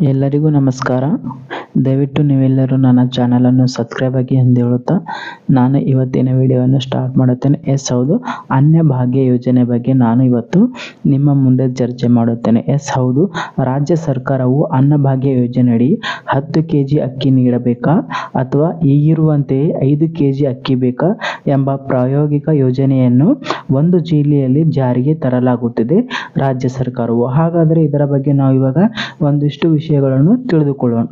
ಎಲ್ಲರಿಗೂ ನಮಸ್ಕಾರ. ದಯವಿಟ್ಟು ನೀವೆಲ್ಲರೂ ನನ್ನ ಚಾನಲನ್ನು ಸಬ್ಸ್ಕ್ರೈಬ್ ಆಗಿ ಎಂದು ಹೇಳುತ್ತಾ ನಾನು ಇವತ್ತಿನ ವಿಡಿಯೋವನ್ನು ಸ್ಟಾರ್ಟ್ ಮಾಡುತ್ತೇನೆ. ಎಸ್, ಹೌದು. ಅನ್ಯ ಭಾಗ್ಯ ಯೋಜನೆ ಬಗ್ಗೆ ನಾನು ಇವತ್ತು ನಿಮ್ಮ ಮುಂದೆ ಚರ್ಚೆ ಮಾಡುತ್ತೇನೆ. ಎಸ್, ಹೌದು. ರಾಜ್ಯ ಸರ್ಕಾರವು ಅನ್ನಭಾಗ್ಯ ಯೋಜನೆಯಡಿ ಹತ್ತು ಕೆ ಜಿ ಅಕ್ಕಿ ನೀಡಬೇಕಾ ಅಥವಾ ಈಗಿರುವಂತೆಯೇ ಐದು ಕೆ ಜಿ ಅಕ್ಕಿ ಬೇಕಾ ಎಂಬ ಪ್ರಾಯೋಗಿಕ ಯೋಜನೆಯನ್ನು ಒಂದು ಜಿಲ್ಲೆಯಲ್ಲಿ ಜಾರಿಗೆ ತರಲಾಗುತ್ತಿದೆ ರಾಜ್ಯ ಸರ್ಕಾರವು. ಹಾಗಾದರೆ ಇದರ ಬಗ್ಗೆ ನಾವು ಇವಾಗ ಒಂದಿಷ್ಟು ವಿಷಯಗಳನ್ನು ತಿಳಿದುಕೊಳ್ಳೋಣ.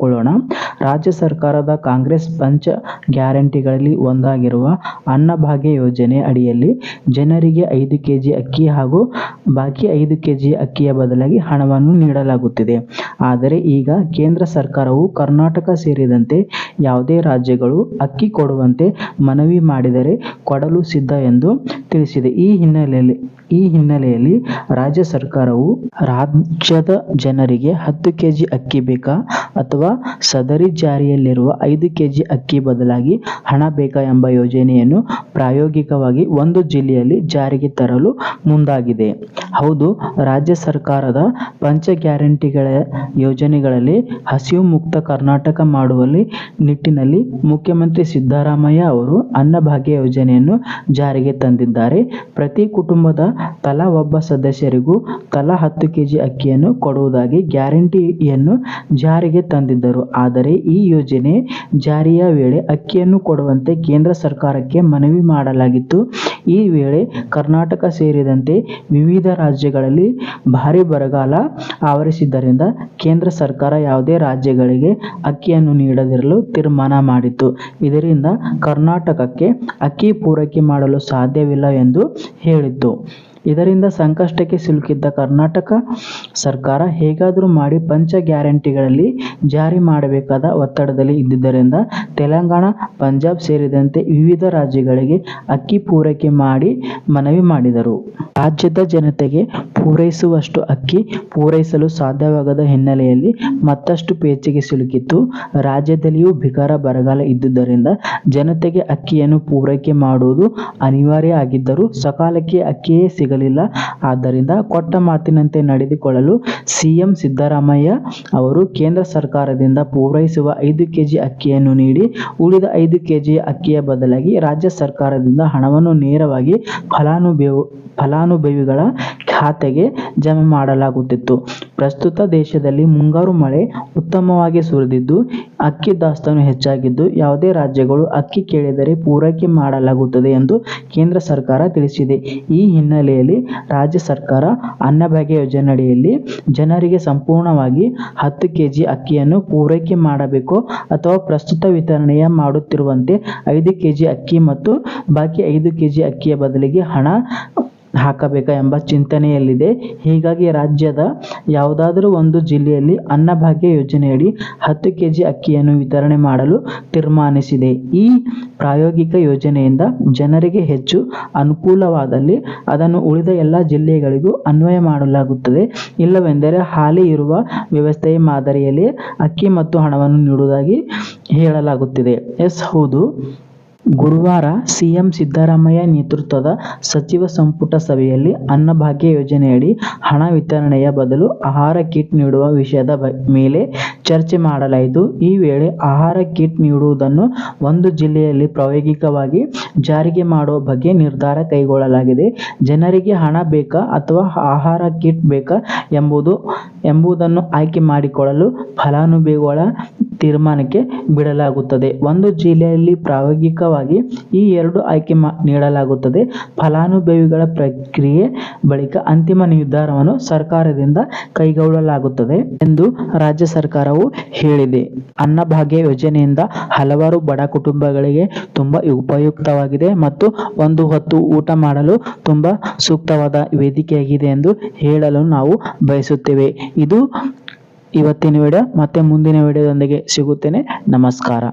ತಿಳಿದುಕೊಳ್ಳೋಣ ರಾಜ್ಯ ಸರ್ಕಾರದ ಕಾಂಗ್ರೆಸ್ ಪಂಚ ಗ್ಯಾರಂಟಿಗಳಲ್ಲಿ ಒಂದಾಗಿರುವ ಅನ್ನಭಾಗ್ಯ ಯೋಜನೆ ಅಡಿಯಲ್ಲಿ ಜನರಿಗೆ ಐದು ಕೆಜಿ ಅಕ್ಕಿ ಹಾಗೂ ಬಾಕಿ ಐದು ಕೆಜಿ ಅಕ್ಕಿಯ ಬದಲಾಗಿ ಹಣವನ್ನು ನೀಡಲಾಗುತ್ತಿದೆ. ಆದರೆ ಈಗ ಕೇಂದ್ರ ಸರ್ಕಾರವು ಕರ್ನಾಟಕ ಸೇರಿದಂತೆ ಯಾವುದೇ ರಾಜ್ಯಗಳು ಅಕ್ಕಿ ಕೊಡುವಂತೆ ಮನವಿ ಮಾಡಿದರೆ ಕೊಡಲು ಸಿದ್ಧ ಎಂದು ತಿಳಿಸಿದೆ. ಈ ಹಿನ್ನೆಲೆಯಲ್ಲಿ ಈ ಹಿನ್ನೆಲೆಯಲ್ಲಿ ರಾಜ್ಯ ಸರ್ಕಾರವು ರಾಜ್ಯದ ಜನರಿಗೆ ಹತ್ತು ಕೆಜಿ ಅಕ್ಕಿ ಬೇಕಾ ಅಥವಾ ಸದರಿ ಜಾರಿಯಲ್ಲಿರುವ ಐದು ಕೆಜಿ ಅಕ್ಕಿ ಬದಲಾಗಿ ಹಣ ಬೇಕಾ ಎಂಬ ಯೋಜನೆಯನ್ನು ಪ್ರಾಯೋಗಿಕವಾಗಿ ಒಂದು ಜಿಲ್ಲೆಯಲ್ಲಿ ಜಾರಿಗೆ ತರಲು ಮುಂದಾಗಿದೆ. ಹೌದು, ರಾಜ್ಯ ಸರ್ಕಾರದ ಪಂಚ ಗ್ಯಾರಂಟಿಗಳ ಯೋಜನೆಗಳಲ್ಲಿ ಹಸಿವು ಮುಕ್ತ ಕರ್ನಾಟಕ ಮಾಡುವಲ್ಲಿ ನಿಟ್ಟಿನಲ್ಲಿ ಮುಖ್ಯಮಂತ್ರಿ ಸಿದ್ದರಾಮಯ್ಯ ಅವರು ಅನ್ನಭಾಗ್ಯ ಯೋಜನೆಯನ್ನು ಜಾರಿಗೆ ತಂದಿದ್ದಾರೆ. ಪ್ರತಿ ಕುಟುಂಬದ ತಲಾ ಒಬ್ಬ ಸದಸ್ಯರಿಗೂ ತಲಾ ಹತ್ತು ಕೆಜಿ ಅಕ್ಕಿಯನ್ನು ಕೊಡುವುದಾಗಿ ಗ್ಯಾರಂಟಿಯನ್ನು ಜಾರಿಗೆ ತಂದಿದ್ದರು. ಆದರೆ ಈ ಯೋಜನೆ ಜಾರಿಯ ವೇಳೆ ಅಕ್ಕಿಯನ್ನು ಕೊಡುವಂತೆ ಕೇಂದ್ರ ಸರ್ಕಾರಕ್ಕೆ ಮನವಿ ಮಾಡಲಾಗಿತ್ತು. ಈ ವೇಳೆ ಕರ್ನಾಟಕ ಸೇರಿದಂತೆ ವಿವಿಧ ರಾಜ್ಯಗಳಲ್ಲಿ ಭಾರಿ ಬರಗಾಲ ಆವರಿಸಿದ್ದರಿಂದ ಕೇಂದ್ರ ಸರ್ಕಾರ ಯಾವುದೇ ರಾಜ್ಯಗಳಿಗೆ ಅಕ್ಕಿಯನ್ನು ನೀಡದಿರಲು ತೀರ್ಮಾನ ಮಾಡಿತ್ತು. ಇದರಿಂದ ಕರ್ನಾಟಕಕ್ಕೆ ಅಕ್ಕಿ ಪೂರೈಕೆ ಮಾಡಲು ಸಾಧ್ಯವಿಲ್ಲ ಎಂದು ಹೇಳಿತ್ತು. ಇದರಿಂದ ಸಂಕಷ್ಟಕ್ಕೆ ಸಿಲುಕಿದ್ದ ಕರ್ನಾಟಕ ಸರ್ಕಾರ ಹೇಗಾದರೂ ಮಾಡಿ ಪಂಚ ಗ್ಯಾರಂಟಿಗಳಲ್ಲಿ ಜಾರಿ ಮಾಡಬೇಕಾದ ಒತ್ತಡದಲ್ಲಿ ಇದ್ದಿದ್ದರಿಂದ ತೆಲಂಗಾಣ, ಪಂಜಾಬ್ ಸೇರಿದಂತೆ ವಿವಿಧ ರಾಜ್ಯಗಳಿಗೆ ಅಕ್ಕಿ ಪೂರೈಕೆ ಮಾಡಿ ಮನವಿ ಮಾಡಿದರು. ರಾಜ್ಯದ ಜನತೆಗೆ ಪೂರೈಸುವಷ್ಟು ಅಕ್ಕಿ ಪೂರೈಸಲು ಸಾಧ್ಯವಾಗದ ಹಿನ್ನೆಲೆಯಲ್ಲಿ ಮತ್ತಷ್ಟು ಪೇಚಿಗೆ ಸಿಲುಕಿತ್ತು. ರಾಜ್ಯದಲ್ಲಿಯೂ ಭೀಕರ ಬರಗಾಲ ಇದ್ದುದರಿಂದ ಜನತೆಗೆ ಅಕ್ಕಿಯನ್ನು ಪೂರೈಕೆ ಮಾಡುವುದು ಅನಿವಾರ್ಯ ಆಗಿದ್ದರೂ ಸಕಾಲಕ್ಕೆ ಅಕ್ಕಿಯೇ ಸಿಗಲಿಲ್ಲ ಆದ್ದರಿಂದ ಕೊಟ್ಟ ಮಾತಿನಂತೆ ನಡೆದುಕೊಳ್ಳಲು ಸಿಎಂ ಸಿದ್ದರಾಮಯ್ಯ ಅವರು ಕೇಂದ್ರ ಸರ್ಕಾರದಿಂದ ಪೂರೈಸುವ ಐದು ಕೆಜಿ ಅಕ್ಕಿಯನ್ನು ನೀಡಿ, ಉಳಿದ ಐದು ಕೆಜಿ ಅಕ್ಕಿಯ ಬದಲಾಗಿ ರಾಜ್ಯ ಸರ್ಕಾರದಿಂದ ಹಣವನ್ನು ನೇರವಾಗಿ ಫಲಾನುಭವಿ, ಫಲಾನುಭವಿಗಳ ಖಾತೆಗೆ ಜಮೆ ಮಾಡಲಾಗುತ್ತಿತ್ತು. ಪ್ರಸ್ತುತ ದೇಶದಲ್ಲಿ ಮುಂಗಾರು ಮಳೆ ಉತ್ತಮವಾಗಿ ಸುರಿದಿದ್ದು ಅಕ್ಕಿ ದಾಸ್ತಾನು ಹೆಚ್ಚಾಗಿದ್ದು ಯಾವುದೇ ರಾಜ್ಯಗಳು ಅಕ್ಕಿ ಕೇಳಿದರೆ ಪೂರೈಕೆ ಮಾಡಲಾಗುತ್ತದೆ ಎಂದು ಕೇಂದ್ರ ಸರ್ಕಾರ ತಿಳಿಸಿದೆ. ಈ ಹಿನ್ನೆಲೆಯಲ್ಲಿ ರಾಜ್ಯ ಸರ್ಕಾರ ಅನ್ನಭಾಗ್ಯ ಯೋಜನೆಯಡಿಯಲ್ಲಿ ಜನರಿಗೆ ಸಂಪೂರ್ಣವಾಗಿ ಹತ್ತು ಕೆಜಿ ಅಕ್ಕಿಯನ್ನು ಪೂರೈಕೆ ಮಾಡಬೇಕು ಅಥವಾ ಪ್ರಸ್ತುತ ವಿತರಣೆಯ ಮಾಡುತ್ತಿರುವಂತೆ ಐದು ಕೆಜಿ ಅಕ್ಕಿ ಮತ್ತು ಬಾಕಿ ಐದು ಕೆಜಿ ಅಕ್ಕಿಯ ಬದಲಿಗೆ ಹಣ ಹಾಕಬೇಕಾ ಎಂಬ ಚಿಂತನೆಯಲ್ಲಿದೆ. ಹೀಗಾಗಿ ರಾಜ್ಯದ ಯಾವುದಾದರೂ ಒಂದು ಜಿಲ್ಲೆಯಲ್ಲಿ ಅನ್ನಭಾಗ್ಯ ಯೋಜನೆಯಡಿ ಹತ್ತು ಕೆಜಿ ಅಕ್ಕಿಯನ್ನು ವಿತರಣೆ ಮಾಡಲು ತೀರ್ಮಾನಿಸಿದೆ. ಈ ಪ್ರಾಯೋಗಿಕ ಯೋಜನೆಯಿಂದ ಜನರಿಗೆ ಹೆಚ್ಚು ಅನುಕೂಲವಾದಲ್ಲಿ ಅದನ್ನು ಉಳಿದ ಎಲ್ಲ ಜಿಲ್ಲೆಗಳಿಗೂ ಅನ್ವಯ ಮಾಡಲಾಗುತ್ತದೆ. ಇಲ್ಲವೆಂದರೆ ಹಾಲಿ ಇರುವ ವ್ಯವಸ್ಥೆಯ ಮಾದರಿಯಲ್ಲಿ ಅಕ್ಕಿ ಮತ್ತು ಹಣವನ್ನು ನೀಡುವುದಾಗಿ ಹೇಳಲಾಗುತ್ತಿದೆ. ಎಸ್ ಹೌದು. ಗುರುವಾರ ಸಿಎಂ ಸಿದ್ದರಾಮಯ್ಯ ನೇತೃತ್ವದ ಸಚಿವ ಸಂಪುಟ ಸಭೆಯಲ್ಲಿ ಅನ್ನಭಾಗ್ಯ ಯೋಜನೆಯಡಿ ಹಣ ವಿತರಣೆಯ ಬದಲು ಆಹಾರ ಕಿಟ್ ನೀಡುವ ವಿಷಯದ ಮೇಲೆ ಚರ್ಚೆ ಮಾಡಲಾಯಿತು. ಈ ವೇಳೆ ಆಹಾರ ಕಿಟ್ ನೀಡುವುದನ್ನು ಒಂದು ಜಿಲ್ಲೆಯಲ್ಲಿ ಪ್ರಾಯೋಗಿಕವಾಗಿ ಜಾರಿಗೆ ಮಾಡುವ ಬಗ್ಗೆ ನಿರ್ಧಾರ ಕೈಗೊಳ್ಳಲಾಗಿದೆ. ಜನರಿಗೆ ಹಣ ಬೇಕಾ ಅಥವಾ ಆಹಾರ ಕಿಟ್ ಬೇಕಾ ಎಂಬುದು, ಎಂಬುದನ್ನು ಆಯ್ಕೆ ಮಾಡಿಕೊಳ್ಳಲು ಫಲಾನುಭವಿಗಳ ತೀರ್ಮಾನಕ್ಕೆ ಬಿಡಲಾಗುತ್ತದೆ. ಒಂದು ಜಿಲ್ಲೆಯಲ್ಲಿ ಪ್ರಾಯೋಗಿಕವಾಗಿ ಈ ಎರಡು ಆಯ್ಕೆ ನೀಡಲಾಗುತ್ತದೆ. ಫಲಾನುಭವಿಗಳ ಪ್ರಕ್ರಿಯೆ ಬಳಿಕ ಅಂತಿಮ ನಿರ್ಧಾರವನ್ನು ಸರ್ಕಾರದಿಂದ ಕೈಗೊಳ್ಳಲಾಗುತ್ತದೆ ಎಂದು ರಾಜ್ಯ ಸರ್ಕಾರವು ಹೇಳಿದೆ. ಅನ್ನಭಾಗ್ಯ ಯೋಜನೆಯಿಂದ ಹಲವಾರು ಬಡ ಕುಟುಂಬಗಳಿಗೆ ತುಂಬಾ ಉಪಯುಕ್ತವಾಗಿದೆ ಮತ್ತು ಒಂದು ಹೊತ್ತು ಊಟ ಮಾಡಲು ತುಂಬಾ ಸೂಕ್ತವಾದ ವೇದಿಕೆಯಾಗಿದೆ ಎಂದು ಹೇಳಲು ನಾವು ಬಯಸುತ್ತೇವೆ. ಇದು ಇವತ್ತಿನ ವಿಡಿಯೋ ಮತ್ತೆ ಮುಂದಿನ ವಿಡಿಯೋದೊಂದಿಗೆ ಸಿಗುತ್ತೇನೆ. ನಮಸ್ಕಾರ.